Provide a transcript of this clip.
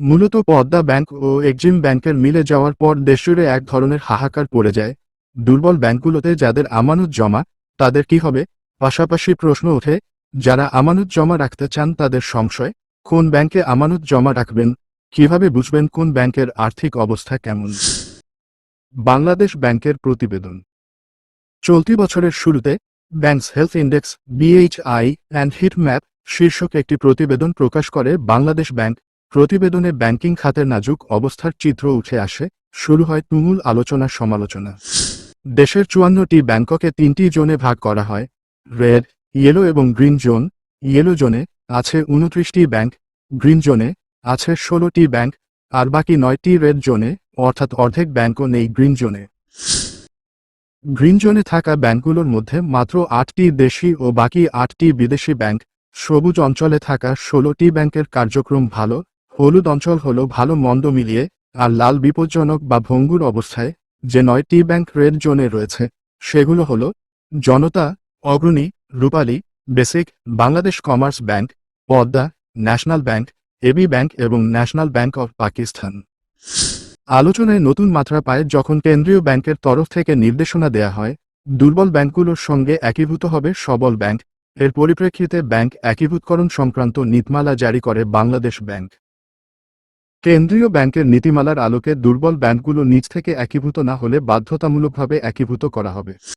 মূলত পদ্মা ব্যাংক ও এক্সিম ব্যাংকের মিলে যাওয়ার পর দেশজুড়ে এক ধরনের হাহাকার পড়ে যায়। দুর্বল ব্যাংকগুলোতে যাদের আমানত জমা, তাদের কি হবে? পাশাপাশি প্রশ্ন ওঠে, যারা আমানত জমা রাখতে চান তাদের সংশয়, কোন ব্যাংকে আমানত জমা রাখবেন? কীভাবে বুঝবেন কোন ব্যাংকের আর্থিক অবস্থা কেমন? বাংলাদেশ ব্যাংকের প্রতিবেদন। চলতি বছরের শুরুতে, banks health index, BHI and heat map শীর্ষক একটি প্রতিবেদন প্রকাশ করে বাংলাদেশ ব্যাংক। প্রতিবেদনে ব্যাংকিং খাতের নাজুক অবস্থার চিত্র উঠে আসে, শুরু হয় তুমুল আলোচনা সমালোচনা। দেশের চুয়ান্নটি ব্যাংককে তিনটি জোনে ভাগ করা হয়, রেড, ইয়েলো এবং গ্রিন জোন, ইয়েলো জোনে আছে উনত্রিশটি ব্যাংক, গ্রিন জোনে আছে ষোলোটি ব্যাংক, আর বাকি নয়টি রেড জোনে, অর্থাৎ অর্ধেক ব্যাংকও নেই গ্রিন জোনে। গ্রিন জোনে থাকা ব্যাংকগুলোর মধ্যে মাত্র আটটি দেশি ও বাকি আটটি বিদেশি ব্যাংক, সবুজ অঞ্চলে থাকা ষোলোটি ব্যাংকের কার্যক্রম ভালো হলুদ অঞ্চল হল ভালো মন্দ মিলিয়ে আর লাল বিপজ্জনক বা ভঙ্গুর অবস্থায় যে নয়টি ব্যাংক রেড জোনে রয়েছে, সেগুলো হল Janata, Agrani, Rupali basic Bangladesh commerce bank Padma national bank AB bank এবং ন্যাশনাল ব্যাংক অফ পাকিস্তান আলোচনায় নতুন মাত্রা পায় যখন কেন্দ্রীয় ব্যাংকের তরফ থেকে নির্দেশনা দেয়া হয়, দুর্বল ব্যাংকগুলোর সঙ্গে একীভূত হবে সবল ব্যাংক। এর পরিপ্রেক্ষিতে ব্যাংক একীভূতকরণ সংক্রান্ত নীতিমালা জারি করে বাংলাদেশ ব্যাংক। কেন্দ্রীয় ব্যাংকের নীতিমালার আলোকে দুর্বল ব্যাংকগুলো নিজ থেকে একীভূত না হলে বাধ্যতামূলকভাবে একীভূত করা হবে।